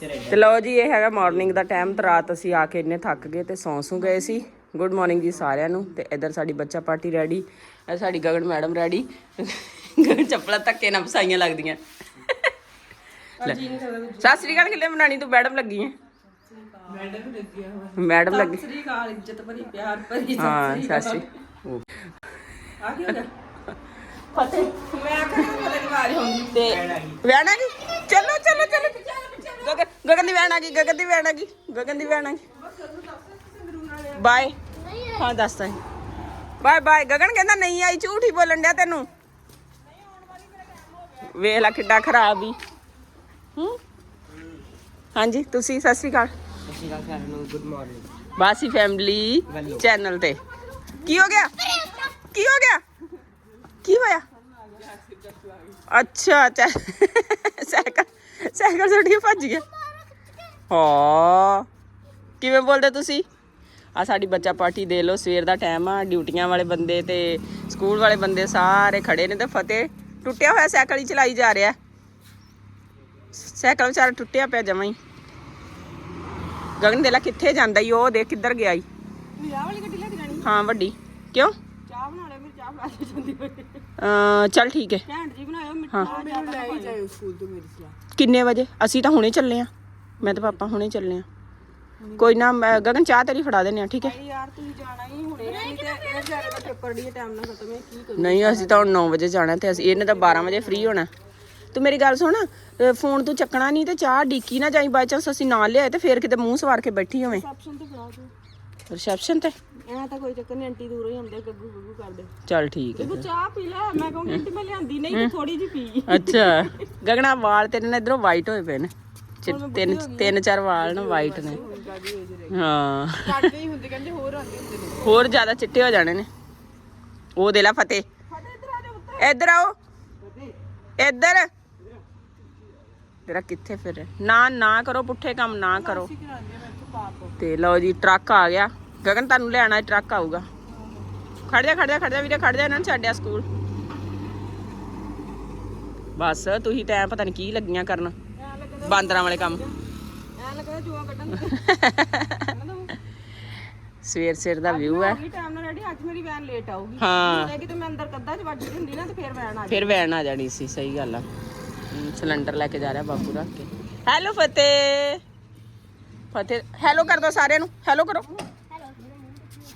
ਤੇ ਲਓ ਜੀ ਇਹ ਹੈਗਾ ਮਾਰਨਿੰਗ ਦਾ ਟਾਈਮ ਤੇ ਰਾਤ ਅਸੀਂ ਆ ਕੇ ਇੰਨੇ ਥੱਕ ਗਏ ਤੇ ਸੌਂ ਸੂ ਗਏ ਸੀ। ਗੁੱਡ ਮਾਰਨਿੰਗ ਜੀ ਸਾਰਿਆਂ ਨੂੰ ਤੇ ਇੱਧਰ ਸਾਡੀ ਬੱਚਾ ਪਾਰਟੀ ਰੈਡੀ ਇਹ ਸਾਡੀ ਗਗਨ ਮੈਡਮ ਰੈਡੀ ਚੱਪਲਾਂ ਧੱਕੇ ਨਾਲ ਫਸਾਈਆਂ ਲੱਗਦੀਆਂ। ਸਤਿ ਸ੍ਰੀ ਅਕਾਲ ਕਿੱਲੇ ਬਣਾਣੀ ਤੂੰ ਮੈਡਮ ਲੱਗੀ ਹੈ ਮੈਡਮ ਲੱਗਿਆ ਹੋਇਆ ਮੈਡਮ ਲੱਗੀ ਸ੍ਰੀ ਅਕਾਲ ਇੱਜ਼ਤ ਭਰੀ ਪਿਆਰ ਭਰੀ ਹਾਂ ਸਤਿ ਸ੍ਰੀ ਆ ਕੀ ਹੋ ਗਿਆ ਫਤਿਹ ਮੈਂ ਆਖਿਆ ਫਤਿਹ ਦੀ ਆਵਾਜ਼ ਆਉਂਦੀ ਤੇ ਆ ਗਈ ਚਲੋ ਚਲੋ ਚਲੋ। ਗਗਨ ਗਗਨ ਦੀ ਵੈਣ ਆ ਗਈ, ਗਗਨ ਦੀ ਵੈਣ ਆ ਗਈ, ਗਗਨ ਦੀ ਵੈਣ ਆ ਗਈ। ਬਾਏ ਹਾਂ ਦੱਸਦਾ ਬਾਏ ਬਾਏ ਗਗਨ ਕਹਿੰਦਾ ਨਹੀਂ ਆਈ, ਝੂਠ ਹੀ ਬੋਲਣ ਡਿਆ ਤੈਨੂੰ। ਵੇਖ ਲੈ ਕਿੱਡਾ ਖਰਾਬ ਹੀ। ਹੂੰ? ਹਾਂਜੀ, ਤੁਸੀਂ, ਸਤਿ ਸ਼੍ਰੀ ਅਕਾਲ। Good morning Bassi family channel ਤੇ। ਕੀ ਹੋ ਗਿਆ? ਕੀ ਹੋ ਗਿਆ? ਕੀ ਹੋਇਆ? ਅੱਛਾ ਅੱਛਾ। ਸਾਈਕਲ ਸਾਈਕਲ ਕੇ ਭੱਜ ਗਿਆ। ਹਾਂ। ਕਿਵੇਂ ਬੋਲਦੇ ਤੁਸੀਂ? ਆ ਸਾਡੀ ਬੱਚਾ ਪਾਰਟੀ ਦੇ ਲਓ ਸਵੇਰ ਦਾ ਟਾਈਮ ਆ ਡਿਊਟੀਆਂ ਵਾਲੇ ਬੰਦੇ ਤੇ ਸਕੂਲ ਵਾਲੇ ਬੰਦੇ ਸਾਰੇ ਖੜੇ ਨੇ ਤੇ ਫਤਿਹ ਟੁੱਟਿਆ ਹੋਇਆ ਸਾਈਕਲ ਹੀ ਚਲਾਈ ਜਾ ਰਿਹਾ। ਸਾਈਕਲ ਵਿਚਾਰਾ ਟੁੱਟਿਆ ਪਿਆ ਜਮਾਂ ਹੀ। ਗਗਨ ਦੇ ਲਾ ਕਿੱਥੇ ਜਾਂਦਾ ਈ ਉਹ ਦੇਖ ਕਿੱਧਰ ਗਿਆ ਈ। ਵਿਆਹ ਵਾਲੀ ਗੱਡੀ ਲੈ ਕੇ ਜਾਣੀ। ਹਾਂ ਵੱਡੀ। ਕਿਉਂ? ਚੱਲ ਠੀਕ ਹੈ। ਘੈਂਟ ਜੀ ਬਣਾਇਓ ਮਿੱਠਾ ਮੈਨੂੰ ਲੈ ਹੀ। ਜਾਇਓ ਸਕੂਲ ਤੋਂ ਮੇਰੀ ਸਲਾਹ ਕਿੰਨੇ ਵਜੇ? ਅਸੀਂ ਤਾਂ ਹੁਣੇ ਚੱਲੇ ਆ। ਮੈਂ ਤੇ ਪਾਪਾ ਹੁਣੇ ਚੱਲੇ ਆ। ਕੋਈ ਨਾ ਮੈਂ- ਗਗਨ ਚਾਹ ਤੇਰੀ ਫੜਾ ਦੇਣੇ ਆ ਠੀਕ ਹੈ? ਯਾਰ ਤੁਸੀਂ ਜਾਣਾ ਹੀ ਹੁਣੇ। ਨਹੀਂ ਤੇ ਇਹ ਵਿਚਾਰੇ ਦਾ ਪੇਪਰ ਡੀ ਟਾਈਮ ਨਾਲ ਖਤਮ ਹੈ ਕੀ ਕਰੂ ਨਹੀਂ ਅਸੀਂ ਤਾਂ ਹੁਣ 9 ਵਜੇ ਜਾਣਾ ਤੇ ਅਸੀਂ ਇਹਨੇ ਤਾਂ 12 ਵਜੇ ਫ੍ਰੀ ਹੋਣਾ। ਤੂੰ ਮੇਰੀ ਗੱਲ ਸੁਣ ਫੋਨ ਤੂੰ ਚੱਕਣਾ ਨਹੀਂ ਤੇ ਚਾਹ ਡੀਕੀ ਨਾ ਜਾਈ ਬਾਈ ਚਾਂਸ ਅਸੀਂ ਨਾ ਲਿਆਏ ਤੇ ਫੇਰ ਕਿਤੇ ਮੂੰਹ ਸਵਾਰ ਕੇ ਬੈਠੀ ਹੋਵੇਂ। ਆਪਸ਼ਨ ਤੇ ਫੜਾ ਦੋ ਰਿਸੈਪਸ਼ਨ ਤੇ? ਐ ਤਾਂ ਕੋਈ ਚੱਕਰ ਨਹੀਂ ਆਂਟੀ ਦੂਰੋਂ ਹੀ ਆਉਂਦੇ ਗੱਗੂ ਗੱਗੂ ਕਰਦੇ। ਚੱਲ ਠੀਕ ਹੈ ਤੂੰ ਚਾਹ ਪੀ ਲੈ ਮੈਂ ਕਹੂੰਗੀ ਆਂਟੀ ਮੈਂ ਲਿਆਂਦੀ ਨਹੀਂ ਤੇ ਥੋੜੀ ਜੀ ਪੀ। ਅੱਛਾ। ਗਗਨਾ ਵਾਲ ਤੇਰੇ ਨੇ ਇਧਰੋਂ ਵਾਈਟ ਹੋਏ ਪਏ ਨੇ। ਚਿ- ਤਿੰਨ ਤਿੰਨ ਚਾਰ ਵਾਲ ਨਾ ਵਾਈਟ ਨੇ। ਹਾਂ। ਕੱਟਦੇ ਹੀ ਹੁੰਦੇ ਕਹਿੰਦੇ ਹੋਰ ਆਉਂਦੇ ਹੁੰਦੇ ਨੇ। ਹੋਰ ਜ਼ਿਆਦਾ ਚਿੱਟੇ ਹੋ ਜਾਣੇ ਨੇ। ਉਹ ਦੇ ਲੈ ਫਤਿਹ। ਇੱਧਰ ਆਓ। ਇੱਧਰ। ਤੇਰਾ ਕਿੱਥੇ ਫਿਰ? ਨਾ ਨਾ ਕਰੋ ਪੁੱਠੇ ਕੰਮ ਨਾ ਕਰੋ। ਤੇ ਲਓ ਜੀ ਟਰੱਕ ਆ ਗਿਆ। ਗਗਨ ਤੁਹਾਨੂੰ ਲੈਣਾ ਟਰੱਕ ਆਊਗਾ। ਖੜ ਜਾ ਖੜ ਜਾ ਖੜ ਜਾ ਵੀਰੇ ਖੜ ਜਾ ਇਹਨਾਂ ਨੂੰ ਛੱਡਿਆ ਸਕੂਲ। ਬਸ ਤੁਸੀਂ ਤਾਂ ਐਂ ਪਤਾ ਨਹੀਂ ਕੀ ਲੱਗੀਆਂ ਕਰਨ। ਬਾਂਦਰਾਂ ਵਾਲੇ ਕੰਮ। ਸਵੇਰ ਸਿਰ ਦਾ ਵਿਊ ਹੈ। ਕੀ ਟਾਈਮ ਨਾਲ ਰੈਡੀ ਅੱਜ ਮੇਰੀ ਵੈਨ ਲੇਟ ਆਊਗੀ। ਹਾਂ। ਜੇ ਕਿਤੇ ਮੈਂ ਅੰਦਰ ਕੱਦਾ ਚ ਵੱਜ ਹੁੰਦੀ ਨਾ ਤੇ ਫੇਰ ਵੈਨ ਆ ਫਿਰ ਵੈਨ ਆ ਜਾਣੀ ਸੀ ਸਹੀ ਗੱਲ ਆ। ਸਿਲੰਡਰ ਲੈ ਕੇ ਜਾ ਰਿਹਾ ਬਾਪੂ ਰੱਖ ਕੇ। ਹੈਲੋ ਫਤਿਹ। ਫਤਿਹ ਹੈਲੋ ਕਰ ਦੋ ਸਾਰਿਆਂ ਨੂੰ। ਹੈਲੋ ਕਰੋ।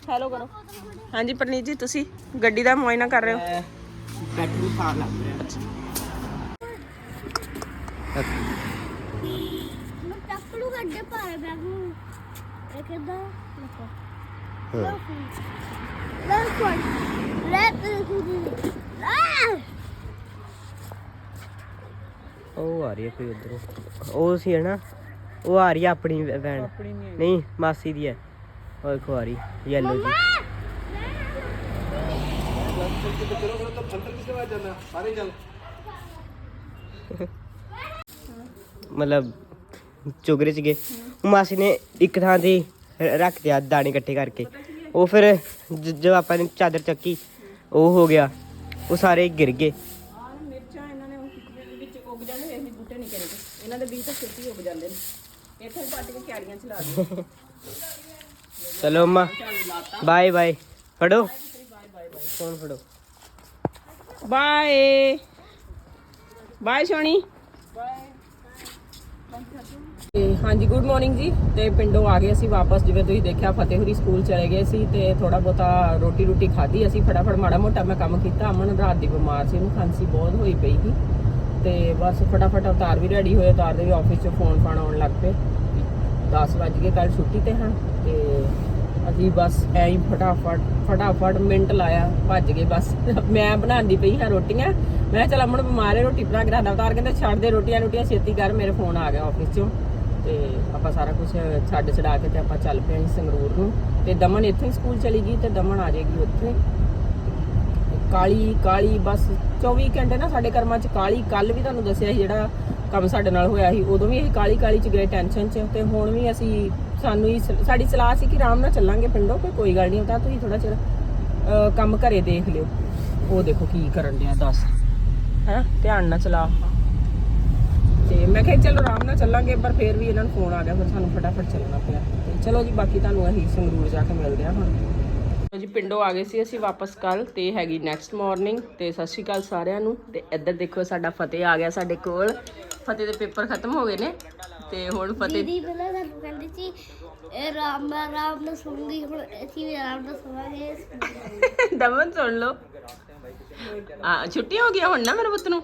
ਹੈਲੋ ਕਰੋ। ਹਾਂਜੀ ਪਰਨੀਤ ਜੀ ਤੁਸੀਂ ਗੱਡੀ ਦਾ ਮੁਆਇਨਾ ਕਰ ਰਹੇ ਹੋ? ਬੈਟਰੀ ਫਾਰ ਲੱਗ ਰਿਹਾ ਮੈਂ ਟੱਕੜੂ ਗੱਡੇ ਪਾਏ ਬੈਗ ਨੂੰ। ਇਹ ਕਿਦਾਂ? ਲੱਕੋ ਲੈ ਕੋਣ ਲੈ ਤੇ ਆ ਉਹ ਆ ਰਹੀ ਹੈ ਕੋਈ ਉਧਰੋਂ। ਉਹ ਸੀ ਹੈ ਨਾ। ਉਹ ਆ ਰਹੀ ਹੈ ਆਪਣੀ ਵੈਨ ਨਹੀਂ ਮਾਸੀ ਦੀ ਹੈ। ਆ ਰਹੀ ਯੈਲੋ ਜੀ। ਮਤਲਬ ਚੁਗਰੇ ਚ ਗਏ। ਉਹ ਮਾਸੀ ਨੇ ਇੱਕ ਥਾਂ ਤੇ ਰੱਖ ਦਿਆ ਦਾਣੇ ਇਕੱਠੇ ਕਰਕੇ। ਉਹ ਫਿਰ ਜ- ਜਦੋਂ ਆਪਾਂ ਨੇ ਚਾਦਰ ਚੱਕੀ ਉਹ ਹੋ ਗਿਆ। ਉਹ ਸਾਰੇ ਗਿਰ ਗਏ। ਆਹ ਮਿਰਚਾਂ ਇਹਨਾਂ ਨੇ ਉਹ ਵਿੱਚ ਉੱਗ ਜਾਂਦੇ ਵੇਖ ਬੂਟੇ ਨਹੀਂ ਕਰੇ ਇਹਨਾਂ ਦੇ ਬੀਜ ਤਾਂ ਛੇਤੀ ਉੱਗ ਜਾਂਦੇ ਨੇ। ਇੱਥੇ ਪੱਟ ਕੇ ਕਿਆਰੀਆਂ ਚ ਲਾ ਦਿਓ। ਚਲੋ ਅੰਮਾ ਬਾਏ ਬਾਏ ਫੜੋ ਫੋਨ ਫੜੋ ਬਾਏ ਬਾਏ ਸੋਣੀ ਤੇ ਹਾਂਜੀ ਗੁੱਡ ਮਾਰਨਿੰਗ ਜੀ। ਤੇ ਪਿੰਡੋਂ ਆ ਗਏ ਅਸੀਂ ਵਾਪਸ, ਜਿਵੇਂ ਤੁਸੀਂ ਦੇਖਿਆ ਫਤਿਹਪੁਰੀ ਸਕੂਲ ਚਲੇ ਗਏ ਸੀ ਤੇ ਥੋੜਾ ਬਹੁਤਾ ਰੋਟੀ ਰੋਟੀ ਖਾਧੀ ਅਸੀਂ ਫਟਾਫਟ, ਮਾੜਾ ਮੋਟਾ ਮੈਂ ਕੰਮ ਕੀਤਾ। ਅਮਨ ਰਾਤ ਦੀ ਬਿਮਾਰ ਸੀ, ਉਹਨੂੰ ਖਾਂਸੀ ਬਹੁਤ ਹੋਈ ਪਈ ਸੀ। ਤੇ ਬਸ ਫਟਾਫਟ ਅਵਤਾਰ ਵੀ ਰੈਡੀ ਹੋਏ ਉਤਾਰ ਦੇ ਵੀ ਆਫਿਸ 'ਚ ਫੋਨ ਫਾਨ ਆਉਣ ਲੱਗ ਪਏ। 10 ਵੱਜ ਗਏ ਕੱਲ ਛੁੱਟੀ ਤੇ ਹਾਂ, ਤੇ ਅਸੀਂ ਬਸ ਐਂ ਹੀ ਫਟਾਫਟ ਫਟਾਫਟ ਮਿੰਟ ਲਾਇਆ, ਭੱਜ ਗਏ ਬਸ। ਮੈਂ ਬਣਾਉਂਦੀ ਪਈ ਹਾਂ ਰੋਟੀਆਂ। ਮੈਂ ਕਿਹਾ, ਚੱਲ ਅਮਨ ਬਿਮਾਰ ਹੈ, ਰੋਟੀ ਬਣਾ ਕੇ ਰੱਖਦਾ। ਅਵਤਾਰ ਕਹਿੰਦੇ, ਛੱਡ ਦੇ ਰੋਟੀਆਂ ਰੋਟੀਆਂ ਛੇਤੀ ਕਰ, ਮੇਰੇ ਫੋਨ ਆ ਗਿਆ ਆਫਿਸ 'ਚੋਂ। ਤੇ ਆਪਾਂ ਸਾਰਾ ਕੁਝ ਛੱਡ ਛਡਾ ਕੇ ਤੇ ਆਪਾਂ ਚੱਲ ਪਏ ਅਸੀਂ ਸੰਗਰੂਰ ਨੂੰ। ਤੇ ਦਮਨ ਇੱਥੇ ਹੀ ਸਕੂਲ ਚਲੀ ਗਈ ਤੇ ਦਮਨ ਆ ਜਾਏਗੀ ਉੱਥੇ। ਕਾਲੀ ਕਾਲੀ ਬਸ 24 ਘੰਟੇ ਨਾ ਸਾਡੇ ਕਰਮਾਂ 'ਚ ਕਾਲੀ। ਕੱਲ ਵੀ ਤੁਹਾਨੂੰ ਦੱਸਿਆ ਸੀ ਜਿਹੜਾ ਕੰਮ ਸਾਡੇ ਨਾਲ ਹੋਇਆ ਸੀ। ਉਦੋਂ ਵੀ ਅਸੀਂ ਕਾਲੀ ਕਾਲੀ 'ਚ ਗਏ ਟੈਨਸ਼ਨ 'ਚ। ਤੇ ਹੁਣ ਵੀ ਅਸੀਂ ਸਾਨੂੰ ਹੀ ਸ- ਸਾਡੀ ਸਲਾਹ ਸੀ ਕਿ ਆਰਾਮ ਨਾਲ ਚੱਲਾਂਗੇ ਪਿੰਡੋਂ ਕਿ ਕੋਈ ਗੱਲ ਨਹੀਂ ਹੁੰਦਾ ਤੁਸੀਂ ਥੋੜਾ ਚਿਰ ਅਹ, ਕੰਮ ਘਰੇ ਦੇਖ ਲਿਓ। ਉਹ ਦੇਖੋ ਕੀ ਕਰਨ ਡਿਆ ਦੱਸ। ਹੈ? ਧਿਆਨ ਨਾਲ ਚਲਾ। ਤੇ ਮੈਂ ਕਿਹਾ ਚਲੋ ਆਰਾਮ ਨਾਲ ਚੱਲਾਂਗੇ ਪਰ ਫਿਰ ਵੀ ਇਹਨਾਂ ਨੂੰ ਫੋਨ ਆ ਗਿਆ ਫਿਰ ਸਾਨੂੰ ਫਟਾਫਟ ਚੱਲਣਾ ਪਿਆ। ਤੇ ਚਲੋ ਜੀ ਬਾਕੀ ਤੁਹਾਨੂੰ ਅਸੀਂ ਸੰਗਰੂਰ ਜਾ ਕੇ ਮਿਲਦੇ ਹਾਂ ਹੁਣ। ਲਓ ਜੀ ਪਿੰਡੋਂ ਆ ਗਏ ਸੀ ਅਸੀਂ ਵਾਪਸ ਕੱਲ ਤੇ ਹੈਗੀ ਨੈਕਸਟ ਮਾਰਨਿੰਗ ਤੇ ਸਤਿ ਸ਼੍ਰੀ ਅਕਾਲ ਸਾਰਿਆਂ ਨੂੰ। ਤੇ ਇੱਧਰ ਦੇਖੋ ਸਾਡਾ ਫਤਿਹ ਆ ਗਿਆ ਸਾਡੇ ਕੋਲ। ਫਤਿਹ ਦੇ ਪੇਪਰ ਖਤਮ ਹੋ ਗਏ ਨੇ ਤੇ ਹੁਣ ਫਤਿਹ ਦੀਦੀ ਪਹਿਲਾਂ ਸਾਨੂੰ ਕਹਿੰਦੀ ਸੀ ਇਹ ਰਾਮ ਰਾਮ ਨਾਲ ਸੁਣੂਗੀ ਹੁਣ ਅਸੀਂ ਵੀ ਆਰਾਮ ਨਾਲ ਸੁਣਾਂਗੇ। ਦਮਨ ਸੁਣ ਲਓ। ਆ ਛੁੱਟੀਆਂ ਹੋ ਗਈਆਂ ਹੁਣ ਨਾ ਮੇਰੇ ਪੁੱਤ ਨੂੰ?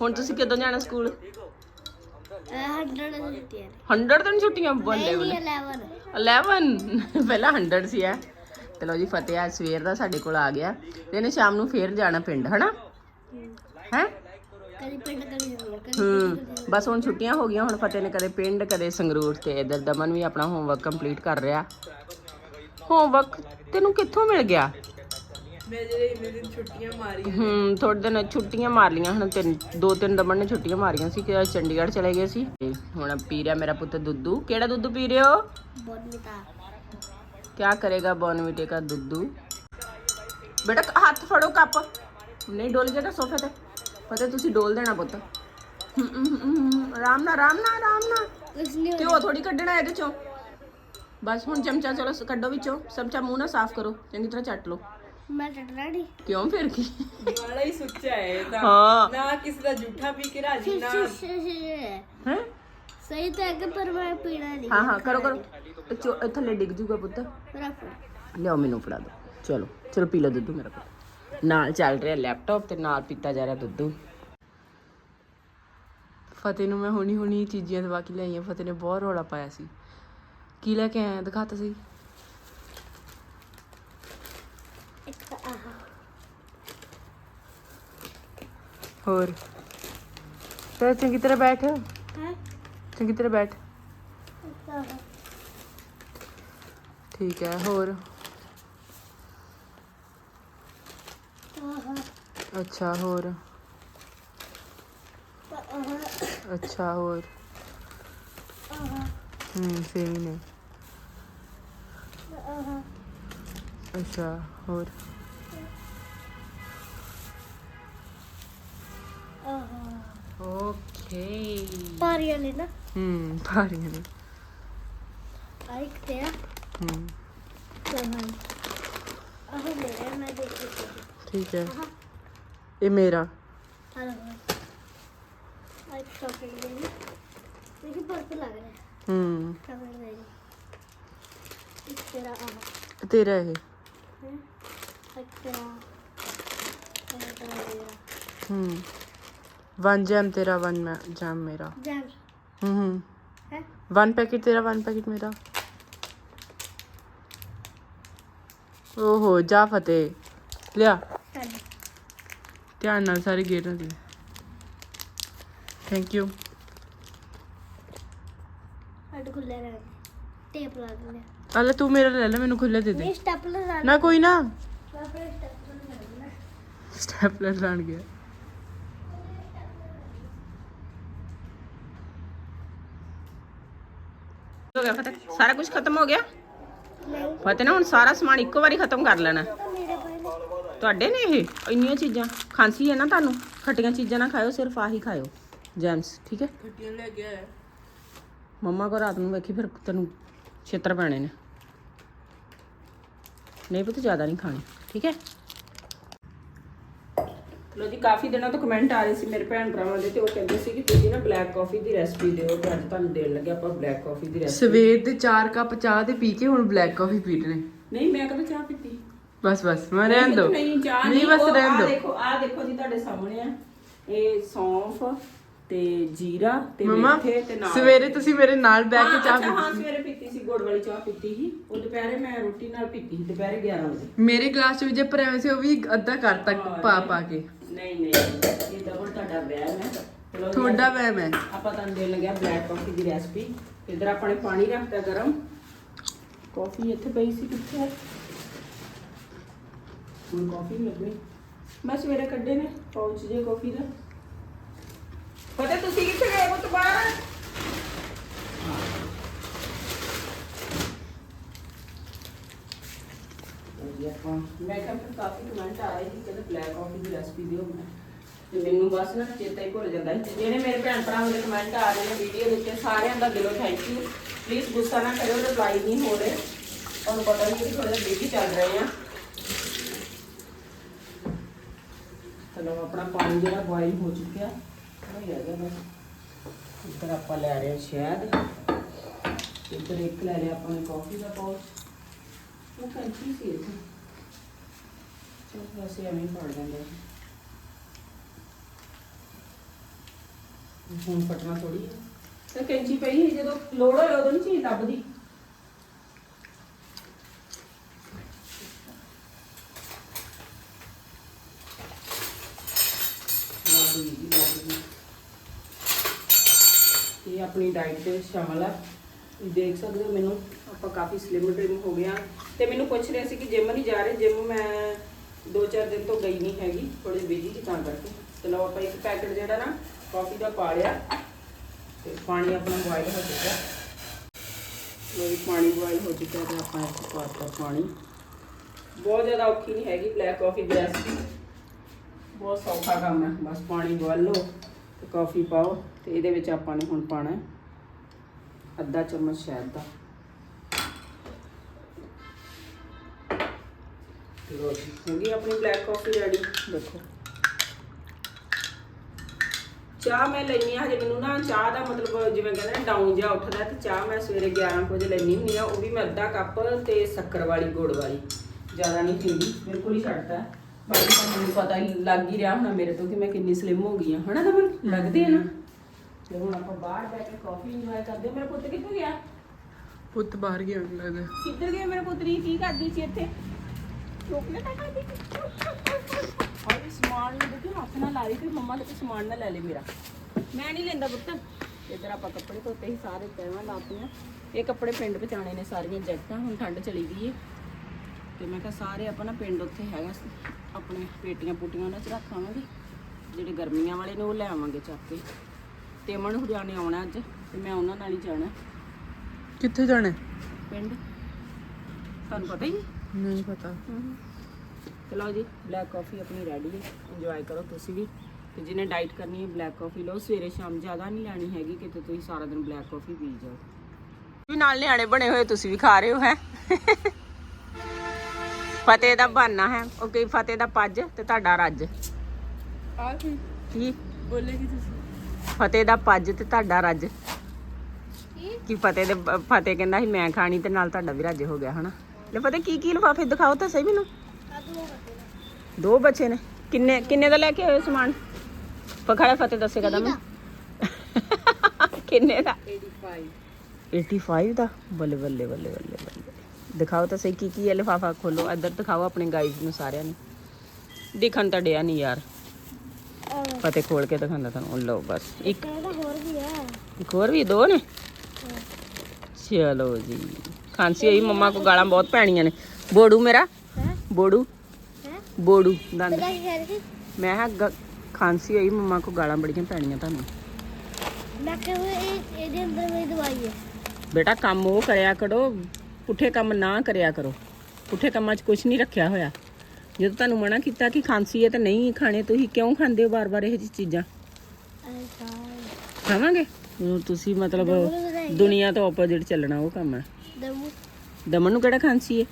ਹੁਣ ਤੁਸੀਂ ਕਦੋਂ ਜਾਣਾ ਸਕੂਲ? 100 ਦਿੱਤੀ 100 ਦਿਨ ਛੁੱਟੀਆਂ? ਬੱਲੇ ਬੱਲੇ 11 11 ਪਹਿਲਾਂ 100 ਸੀ ਆ ਤੇ ਲਓ ਜੀ ਫਤਿਹ ਅੱਜ ਸਵੇਰ ਦਾ ਸਾਡੇ ਕੋਲ ਆ ਗਿਆ। ਤੇ ਇਹਨੇ ਸ਼ਾਮ ਨੂੰ ਫੇਰ ਜਾਣਾ ਪਿੰਡ ਹਨਾ? ਹੈ? ਕਦੀ ਬਸ ਹੁਣ ਛੁੱਟੀਆਂ ਹੋ ਗਈਆਂ ਹੁਣ ਫਤਿਹ ਨੇ ਕਦੇ ਪਿੰਡ ਕਦੇ ਸੰਗਰੂਰ ਤੇ ਇਧਰ ਦਮਨ ਵੀ ਆਪਣਾ ਹੋਮਵਰਕ ਕੰਪਲੀਟ ਕਰ ਰਿਹਾ। ਹੋਮਵਰਕ ਤੈਨੂੰ ਕਿੱਥੋਂ ਮਿਲ ਗਿਆ? ਮੈਂ ਜਿਹੜੇ ਛੁੱਟੀਆਂ ਮਾਰ ਲੀਆਂ ਹਨ ਤਿੰਨ ਦੋ ਤਿੰਨ ਦਮਨ ਨੇ ਛੁੱਟੀਆਂ ਮਾਰੀਆਂ ਸੀ ਕਿ ਚੰਡੀਗੜ੍ਹ ਚਲੇ ਗਏ ਸੀ। ਹੁਣ ਪੀ ਰਿਹਾ ਮੇਰਾ ਪੁੱਤ ਦੁੱਧੂ ਕਿਹੜਾ ਦੁੱਧ ਪੀ ਰਹੇ ਹੋ? ਬੋਨਵਿਟਾ। ਕੀ ਕਰੇਗਾ ਬੋਨਵਿਟੇ ਦਾ ਦੁੱਧੂ ਬੇਟਾ ਹੱਥ ਫੜੋ ਕੱਪ। ਨਹੀਂ ਡੋਲ ਗਿਆ ਤਾਂ ਸੋਫੇ ਤੇ। पता ਤੁਸੀਂ ਡੋਲ ਦੇਣਾ ਪੁੱਤ। ਹਮ, ਹਮ, ਹਮ, ਹਮ, ਆਰਾਮ ਨਾਲ ਆਰਾਮ ਨਾਲ ਆਰਾਮ ਨਾਲ। ਕੁਛ ਨਹੀਂ ਘਿਓ ਥੋੜੀ ਕੱਢਣਾ ਇਹਦੇ ਚੋਂ। ਬਸ ਹੁਣ ਚਮਚਾ ਚਲੋ ਸ- ਕੱਢੋ ਵਿੱਚੋਂ। ਚਮਚਾ ਮੂੰਹ ਨਾਲ ਸਾਫ਼ ਕਰੋ। ਚੰਗੀ ਤਰ੍ਹਾਂ ਚੱਟ ਲਓ। ਮੈਂ ਟਟਣਾ ਨਹੀਂ ਕਿਉਂ ਫਿਰ ਕੀ? ਵਾਲਾ ਹੀ ਸੁੱਚਾ ਹੈ ਇਹ ਤਾਂ। ਹਾਂ। ਨਾ ਕਿਸੇ ਦਾ ਝੂਠਾ ਪੀ ਕੇ ਰਾਜੀ ਨਾ। ਹੈ ਸਹੀ ਤਾਂ ਹੈ ਕਿ ਪਰ ਮੈਂ ਪੀਣਾ ਨਹੀਂ ਹਾਂ ਹਾਂ ਕਰੋ ਕਰੋ। ਚੋ- ਇਹ ਥੱਲੇ ਡਿੱਗ ਜੂਗਾ ਪੁੱਤ। ਲਿਆਓ ਮੈਨੂੰ ਫੜਾ ਦਿਓ ਚਲੋ ਚਲੋ ਪੀ ਲਓ ਦੁੱਧ ਮੇਰਾ ਪੁੱਤ। ਨਾਲ ਚੱਲ ਰਿਹਾ ਲੈਪਟਾਪ ਤੇ ਨਾਲ ਪੀਤਾ ਜਾ ਰਿਹਾ ਦੁੱਧ। ਫਤਿਹ ਨੂੰ ਮੈਂ ਹੁਣੀ ਹੁਣੀ ਚੀਜ਼ੀਆਂ ਦਵਾ ਕੇ ਲਿਆਈਆਂ। ਫਤਿਹ ਨੇ ਬਹੁਤ ਰੌਲਾ ਪਾਇਆ ਸੀ। ਕੀ ਲੈ ਕੇ ਆਇਆ? ਦਿਖਾਤਾ ਸੀ ਹੋਰ? ਤੇ ਚੰਗੀ ਤਰ੍ਹਾਂ ਬੈਠ। ਹੈ? ਚੰਗੀ ਤਰ੍ਹਾਂ ਬੈਠ। ਠੀਕ ਹੈ ਹੋਰ ਆਹ ਅੱਛਾ ਹੋਰ? ਅੱਛਾ ਹੋਰ? ਹੂੰ ਸੇਮ ਨੇ। ਅੱਛਾ ਹੋਰ? ਓਕੇ ਪਾਰੀਆਂ ਨੇ ਨਾ। ਹੂੰ ਭਾਰੀਆਂ ਨੇ। ਆ ਇੱਕ ਤੇ ਹੂੰ। ਸਮਾਨ ਆਹ ਮੇਰੇ ਮੈਂ ਦੇਖ ਠੀਕ ਹੈ। ਇਹ ਮੇਰਾ ਆ ਲਓ ਆ ਇੱਕ ਚਾਕਲੇਟ ਦੇ ਲਈ ਦੇਖੀ ਪਰਪਲ ਲੱਗ ਰਿਹਾ ਹੂੰ ਚਾਕਲੇਟ ਦੇ ਲਈ ਇੱਕ ਤੇਰਾ ਆਹ ਤੇਰਾ ਇਹ ਹੈ ਧਿਆਨ ਨਾਲ ਸਾਰੇ ਗੇਟ ਦੀ ਥੈਂਕ ਯੂ ਹੱਡ ਖੁੱਲੇ ਰਹਿ ਟੇਪ ਲਾ। ਦਿੰਦੇ ਅਲੇ ਤੂੰ ਮੇਰਾ ਲੈ ਲੈ ਮੈਨੂੰ ਖੁੱਲੇ ਦੇ ਦੇ। ਇਹ ਸਟੈਪਲਰ ਲਾ ਨਾ ਕੋਈ ਨਾ। ਮੈਂ ਸਟੈਪਲਰ ਲਾ ਦਿੰਦਾ ਸਟੈਪਲਰ ਲਾਣ ਗਿਆ। ਹੋ ਗਿਆ ਫਤਿਹ? ਸਾਰਾ ਕੁਝ ਖਤਮ ਹੋ ਗਿਆ? ਨਹੀਂ। ਫਤਿਹ ਨੇ ਹੁਣ ਸਾਰਾ ਸਮਾਨ ਇੱਕੋ ਵਾਰੀ ਖਤਮ ਕਰ ਲੈਣਾ। ਤੁਹਾਡੇ ਨੇ ਇਹ? ਇੰਨੀਆਂ ਚੀਜ਼ਾਂ। ਖਾਂਸੀ ਹੈ ਨਾ ਤੁਹਾਨੂੰ? ਖੱਟੀਆਂ ਚੀਜ਼ਾਂ ਨਾ ਖਾਇਓ ਸਿਰਫ ਆਹੀ ਖਾਇਓ। ਜੈਮਸ ਠੀਕ ਹੈ? ਖੱਟੀਆਂ ਲੈ ਗਿਆ ਮੰਮਾ ਕੋ ਰਾਤ ਨੂੰ ਵੇਖੀ ਫਿਰ ਤੈਨੂੰ ਛੇਤਰ ਪੈਣੇ ਨੇ। ਨਹੀਂ ਪੁੱਤ ਜ਼ਿਆਦਾ ਨਹੀਂ ਖਾਣੀ ਠੀਕ ਹੈ? ਲੋ ਜੀ ਕਾਫੀ ਦਿਨਾਂ ਤੋਂ ਕਮੈਂਟ ਆ ਰਹੇ ਸੀ ਮੇਰੇ ਭੈਣ ਭਰਾਵਾਂ ਦੇ ਤੇ ਉਹ ਕਹਿੰਦੇ ਸੀ ਕਿ ਤੁਸੀਂ ਨਾ ਬਲੈਕ ਕਾਫੀ ਦੀ ਰੈਸਪੀ ਦਿਓ ਤੇ ਅੱਜ ਤੁਹਾਨੂੰ ਦੇਣ ਲੱਗੇ ਆਪਾਂ ਬਲੈਕ ਕਾਫੀ ਦੀ ਰੈਸਪੀ ਸਵੇਰ ਦੇ 4 ਕੱਪ ਚਾਹ ਦੇ ਪੀ ਕੇ ਹੁਣ ਬਲੈਕ ਕਾਫੀ ਪੀ ਰਹੇ ਨੇ ਨਹੀਂ ਮੈਂ ਕਦੇ ਚਾਹ ਪੀਤੀ? ਬਸ ਬਸ ਮੈਂ ਰਹਿਣ ਦੋ। ਨਹੀਂ ਚਾਹ ਨਹੀਂ ਬਸ ਉਹ ਰਹਿਣ ਆਹ ਦੋ। ਦੇਖੋ ਆਹ ਦੇਖੋ ਜੀ ਤੁਹਾਡੇ ਸਾਹਮਣੇ ਆ। ਇਹ ਸੌਂਫ ਤੇ ਜੀਰਾ ਤੇ ਮਮਾ ਮੇਥੇ ਤੇ ਨਾਲ ਸਵੇਰੇ ਤੁਸੀਂ ਮੇਰੇ ਨਾਲ ਹਾਂ, ਕੇ ਚਾਹ ਪੀਤੀ ਹਾਂ ਸਵੇਰੇ ਪੀਤੀ ਸੀ ਗੁੜ ਵਾਲੀ ਚਾਹ ਪੀਤੀ ਸੀ। ਉਹ ਦੁਪਹਿਰੇ ਮੈਂ ਰੋਟੀ ਨਾਲ ਪੀਤੀ ਸੀ ਦੁਪਹਿਰੇ 11 ਵਜੇ। ਮੇਰੇ ਗਲਾਸ ਚ ਵੀ ਜੇ ਭਰਿਆ ਹੋਇਆ ਸੀ ਉਹ ਵੀ ਅੱਧਾ ਕਰਤਾ ਪਾ ਪਾ ਕੇ। ਨਹੀਂ ਨਹੀਂ ਇਹ ਡਬਲ ਤੁਹਾਡਾ ਵਹਿਮ ਹੈ ਚਲੋ ਜੀ, ਤੁਹਾਡਾ ਵਹਿਮ ਹੈ। ਆਪਾਂ ਤੁਹਾਨੂੰ ਦੇਣ ਲੱਗਿਆ ਬਲੈਕ ਕਾਫੀ ਦੀ ਰੈਸਪੀ ਇਧਰ ਆਪਾਂ ਨੇ ਪਾਣੀ ਰੱਖਤਾ ਗਰਮ। ਕਾਫੀ ਇੱਥੇ ਪਈ ਸੀ ਕਿੱਥੇ? ਹੈ ਹੁਣ ਕਾਫੀ ਲੱਗਣੀ ਮੈਂ ਸਵੇਰੇ ਕੱਢੇ ਨੇ ਪਾਉਚ ਜੇ ਕਾਫੀ ਦਾ। ਪਤਾ ਤੁਸੀਂ ਕਿੱਥੇ ਗਏ ਪੁੱਤ ਬਾਹਰ ਮੈਂ ਕਿਹਾ ਫਿਰ ਕਾਫੀ ਕਮੈਂਟ ਆ ਰਹੇ ਸੀ ਕਿ ਬਲੈਕ ਕਾਫੀ ਦੀ ਰੈਸਪੀ ਦਿਓ ਮੈਂ। ਤੇ ਮੈਨੂੰ ਬਸ ਨਾ ਚੇਤਾ ਹੀ ਭੁੱਲ ਜਾਂਦਾ ਸੀ। ਜਿਹੜੇ ਮੇਰੇ ਭੈਣ ਭਰਾਵਾਂ ਦੇ ਕਮੈਂਟ ਆ ਰਹੇ ਨੇ ਵੀਡੀਓ ਦੇ ਉੱਤੇ ਸਾਰਿਆਂ ਦਾ ਦਿਲੋਂ ਥੈਂਕ ਯੂ ਪਲੀਜ਼ ਗੁੱਸਾ ਨਾ ਕਰਿਓ ਰਿਪਲਾਈ ਨਹੀਂ ਹੋ ਰਹੇ। ਤੁਹਾਨੂੰ ਪਤਾ ਨਹੀਂ ਕਿ ਥੋੜਾ ਬਿਜ਼ੀ ਚੱਲ ਰਹੇ ਆ ਚਲੋ ਆਪਣਾ ਪਾਣੀ ਜਿਹੜਾ ਬੋਇਲ ਹੋ ਚੁੱਕਿਆ ਥੋੜਾ ਹੀ ਰਹਿ ਗਿਆ ਬਸ। ਇੱਧਰ ਆਪਾਂ ਲੈ ਰਹੇ ਹਾਂ ਸ਼ਹਿਦ। ਇੱਧਰ ਇੱਕ ਲੈ ਲਿਆ ਆਪਾਂ ਨੇ ਕਾਫੀ ਦਾ ਪਾਉਚ ਉਹ ਕੰਚੀ ਸੀ ਇਹ ਚਲ ਵੈਸੇ ਐਵੇਂ ਹੀ ਪੜ ਜਾਂਦੇ ਹੁਣ ਫਟਣਾ ਥੋੜੀ ਤੇ ਕੈਂਚੀ ਪਈ ਸੀ ਜਦੋਂ ਲੋੜ ਹੋਏ ਉਦੋਂ ਨਹੀਂ ਚੀਜ਼ ਲੱਭਦੀ ਲੱਭ ਗਈ ਜੀ, ਲੱਭ ਗਈ। ਇਹ ਆਪਣੀ ਡਾਈਟ ਦੇ ਵਿੱਚ ਸ਼ਾਮਲ ਆ। ਤੁਸੀਂ ਦੇਖ ਸਕਦੇ ਹੋ ਮੈਨੂੰ, ਆਪਾਂ ਕਾਫੀ ਸਲਿਮ ਟ੍ਰਿਮ ਹੋ ਗਿਆ ਤੇ ਮੈਨੂੰ ਪੁੱਛ ਰਹੇ ਸੀ ਕਿ ਜਿਮ ਨਹੀਂ ਜਾ ਰਹੇ ਜਿਮ ਮੈਂ 2-4 ਦਿਨ ਤੋਂ ਗਈ ਨਹੀਂ ਹੈਗੀ ਥੋੜੇ ਬਿਜ਼ੀ ਸੀ ਤਾਂ ਕਰਕੇ। ਚਲੋ ਆਪਾਂ ਇੱਕ ਪੈਕਟ ਜਿਹੜਾ ਨਾ ਕਾਫੀ ਦਾ ਪਾ ਲਿਆ। ਤੇ ਪਾਣੀ ਆਪਣਾ ਬੋਇਲ ਹੋ ਚੁੱਕਾ ਲੋ ਪਾਣੀ ਬੋਇਲ ਹੋ ਚੁੱਕਾ ਤੇ ਆਪਾਂ ਇਸ ਪਾਤਾ ਪਾਣੀ। ਬਹੁਤ ਜ਼ਿਆਦਾ ਔਖੀ ਨਹੀਂ ਹੈਗੀ ਬਲੈਕ ਕਾਫੀ ਦੀ ਰੈਸਪੀ ਬਹੁਤ ਸੌਖਾ ਕੰਮ ਹੈ। ਬਸ ਪਾਣੀ ਬੋਇਲ ਲਓ ਤੇ ਕਾਫੀ ਪਾਓ ਤੇ ਇਹਦੇ ਵਿੱਚ ਆਪਾਂ ਨੇ ਹੁਣ ਪਾਣਾ ਅੱਧਾ ਚਮਚ ਸ਼ਹਿਦ ਦਾ। ਲੋ ਜੀ ਹੋ ਗਈ ਆਪਣੀ ਬਲੈਕ ਕਾਫੀ ਰੈਡੀ ਦੇਖੋ। ਚਾਹ ਮੈਂ ਲੈਣੀ ਆ ਹਜੇ ਮੈਨੂੰ ਨਾ ਚਾਹ ਦਾ ਮਤਲਬ ਜਿਵੇਂ ਕਹਿੰਦੇ ਨੇ ਡਾਊਨ ਜਿਹਾ ਉੱਠਦਾ ਤੇ ਚਾਹ ਮੈਂ ਸਵੇਰੇ 11 ਕੁ ਵਜੇ ਲੈਣੀ ਹੁੰਦੀ ਆ ਉਹ ਵੀ ਮੈਂ ਅੱਧਾ ਕੱਪ ਤੇ ਸ਼ੱਕਰ ਵਾਲੀ ਗੁੜ ਵਾਲੀ। ਜ਼ਿਆਦਾ ਨਹੀਂ ਪੀਂਦੀ ਬਿਲਕੁਲ ਹੀ ਛੱਡਦਾ ਬਾਕੀ ਤਾਂ ਮੈਨੂੰ ਪਤਾ ਹੀ ਲੱਗ ਹੀ ਰਿਹਾ ਹੋਣਾ ਮੇਰੇ ਤੋਂ ਕਿ ਮੈਂ ਕਿੰਨੀ ਸਲਿਮ ਹੋ ਗਈ ਆ ਹਨਾ ਤਾਂ ਲੱਗਦੇ ਆ ਨਾ। ਤੇ ਹੁਣ ਆਪਾਂ ਬਾਹਰ ਬੈ ਕੇ ਕਾਫੀ ਇੰਜੋਏ ਕਰਦੇ ਹਾਂ। ਮੇਰਾ ਪੁੱਤ ਕਿੱਥੇ ਗਿਆ? ਪੁੱਤ ਬਾਹਰ ਗਿਆ ਮੈਨੂੰ ਲੱਗਦਾ ਕਿੱਧਰ ਗਿਆ ਮੇਰਾ ਪੁੱਤਰੀ ਕੀ ਕਰਦੀ ਸੀ ਇੱਥੇ? ਚੋਕਲੇਟ ਖਾਦੀ ਸੀ ਔਰ ਸਮਾਨ ਨੂੰ ਦੇਖੀ ਹੱਥ ਨਾਲ ਲਾ ਰਹੀ ਤੇ ਮੰਮਾ ਨੇ ਸਮਾਨ ਨਾ ਲੈ ਲੈ ਮੇਰਾ। ਮੈਂ ਨਹੀਂ ਲੈਂਦਾ ਪੁੱਤ। ਇੱਧਰ ਆਪਾਂ ਕੱਪੜੇ ਧੋਤੇ ਸੀ ਸਾਰੇ ਤੈਵਾਂ ਲਾਤੀਆਂ। ਇਹ ਕੱਪੜੇ ਪਿੰਡ ਪਹੁੰਚਾਣੇ ਨੇ ਸਾਰੀਆਂ ਜੈਕਟਾਂ ਹੁਣ ਠੰਡ ਚਲੀ ਗਈ ਏ। ਤੇ ਮੈਂ ਕਿਹਾ ਸਾਰੇ ਆਪਾਂ ਨਾ ਪਿੰਡ ਉੱਥੇ ਹੈਗਾ ਸੀ ਆਪਣੇ ਪੇਟੀਆਂ ਪੁੱਟੀਆਂ ਉਹਨਾਂ 'ਚ ਰੱਖ ਆਵਾਂਗੇ। ਜਿਹੜੇ ਗਰਮੀਆਂ ਵਾਲੇ ਨੇ ਉਹ ਲੈ ਆਵਾਂਗੇ ਚੱਕ ਕੇ। ਤੇ ਅਮਨ ਹੁਰਿਆਣੇ ਆਉਣਾ ਅੱਜ ਤੇ ਮੈਂ ਉਹਨਾਂ ਨਾਲ ਹੀ ਜਾਣਾ। ਕਿੱਥੇ ਜਾਣਾ? ਹੈ? ਪਿੰਡ। ਤੁਹਾਨੂੰ ਪਤਾ ਹੀ ਨਹੀਂ ਨਹੀਂ ਪਤਾ। ਚਲੋ ਜੀ ਬਲੈਕ ਕਾਫੀ ਆਪਣੀ ਰੈਡੀ ਹੈ। ਇੰਜੋਏ ਕਰੋ ਤੁਸੀਂ ਵੀ। ਤੇ ਜਿਹਨੇ ਡਾਈਟ ਕਰਨੀ ਹੈ ਬਲੈਕ ਕਾਫੀ ਲਓ। ਸਵੇਰੇ ਸ਼ਾਮ ਜ਼ਿਆਦਾ ਨਹੀਂ ਲੈਣੀ ਹੈਗੀ ਕਿਤੇ ਤੁਸੀਂ ਸਾਰਾ ਦਿਨ ਬਲੈਕ ਕਾਫੀ ਪੀ ਜਾਓ। ਵੀ ਨਾਲ ਨਿਆਣੇ ਬਣੇ ਹੋਏ ਤੁਸੀਂ ਵੀ ਖਾ ਰਹੇ ਹੋ ਹੈ? ਫਤਿਹ ਦਾ ਬਹਾਨਾ ਹੈ। ਓਕੇ ਫਤਿਹ ਦਾ ਪੱਜ ਤੇ ਤੁਹਾਡਾ ਰੱਜ। ਆ ਕੀ ਕੀ? ਬੋਲੇ ਕੀ ਤੁਸੀਂ। ਫਤਿਹ ਦਾ ਪੱਜ ਤੇ ਤੁਹਾਡਾ ਰੱਜ। ਕੀ? ਫਤਿਹ ਦੇ ਫਤਿਹ ਕਹਿੰਦਾ ਸੀ ਮੈਂ ਖਾਣੀ ਤੇ ਨਾਲ ਤੁਹਾਡਾ ਵੀ ਰੱਜ ਹੋ ਗਿਆ ਹਨਾ? ਲੈ ਫਤਿਹ ਕੀ ਕੀ ਲਿਫਾਫੇ ਦਿਖਾਓ ਤਾਂ ਸਹੀ ਮੈਨੂੰ? ਦੋ ਬੱਚੇ ਨੇ। ਕਿੰਨੇ ਕਿੰਨੇ ਦਾ ਲੈ ਕੇ ਆਏ ਸਮਾਨ? ਪਖੜਾ ਫਤਿਹ ਦੱਸੇਗਾ ਤਾਂ ਮੈਂ ਕਿੰਨੇ ਦਾ? 85 85 ਦਾ? ਬੱਲੇ ਬੱਲੇ ਬੱਲੇ ਬੱਲੇ ਬੱਲੇ। ਦਿਖਾਓ ਤਾਂ ਸਹੀ ਕੀ ਕੀ ਹੈ ਲਿਫਾਫਾ ਖੋਲੋ। ਇੱਧਰ ਦਿਖਾਓ ਆਪਣੇ ਗਾਈਜ਼ ਨੂੰ ਸਾਰਿਆਂ ਨੂੰ। ਦਿਖਣ ਤਾਂ ਡਿਆ ਨਹੀਂ ਯਾਰ। ਫਤਿਹ ਖੋਲ ਕੇ ਦਿਖਾਉਂਦਾ ਤੁਹਾਨੂੰ। ਲਓ ਬਸ ਇੱਕ। ਇਹਦਾ ਹੋਰ ਵੀ ਹੈ ਇੱਕ ਹੋਰ ਵੀ ਦੋ ਨੇ? ਚਲੋ ਜੀ। ਖਾਂਸੀ ਹੋਈ ਮੰਮਾ ਕੋ ਗਾਲਾਂ ਬਹੁਤ ਪੈਣੀਆਂ ਨੇ। ਬੋੜੂ ਮੇਰਾ? ਹੈ? ਬੋੜੂ? ਹੈ? ਬੋੜੂ ਦੰਦ। ਮੈਂ ਗ- ਖਾਂਸੀ ਹੋਈ ਮੰਮਾ ਕੋ ਗਾਲਾਂ ਬੜੀਆਂ ਪੈਣੀਆਂ ਤੁਹਾਨੂੰ। ਮੈਂ ਕਿਹਾ ਇਹ ਇਹਦੇ ਅੰਦਰ ਮੇਰੀ ਦਵਾਈ ਹੈ। ਬੇਟਾ ਕੰਮ ਉਹ ਕਰਿਆ ਕਰੋ। ਪੁੱਠੇ ਕੰਮ ਨਾ ਕਰਿਆ ਕਰੋ। ਪੁੱਠੇ ਕੰਮਾਂ 'ਚ ਕੁਝ ਨਹੀਂ ਰੱਖਿਆ ਹੋਇਆ। ਜਦੋਂ ਤੁਹਾਨੂੰ ਮਨਾ ਕੀਤਾ ਕਿ ਖਾਂਸੀ ਹੈ ਤੇ ਨਹੀਂ ਖਾਣੇ ਤੁਸੀਂ ਕਿਉਂ ਖਾਂਦੇ ਹੋ ਬਾਰ-ਬਾਰ ਇਹ ਜਿਹੀ ਚੀਜ਼ਾਂ? ਖਾਵਾਂਗੇ? ਹੁਣ ਤੁਸੀਂ ਮਤਲਬ ਦੁਨੀਆ ਤੋਂ ਆਪੋਜ਼ਿਟ ਚੱਲਣਾ ਉਹ ਕੰਮ ਹੈ। ਦਮੂ। ਦਮਨ ਨੂੰ ਕਿਹੜਾ ਖਾਂਸੀ ਹੈ?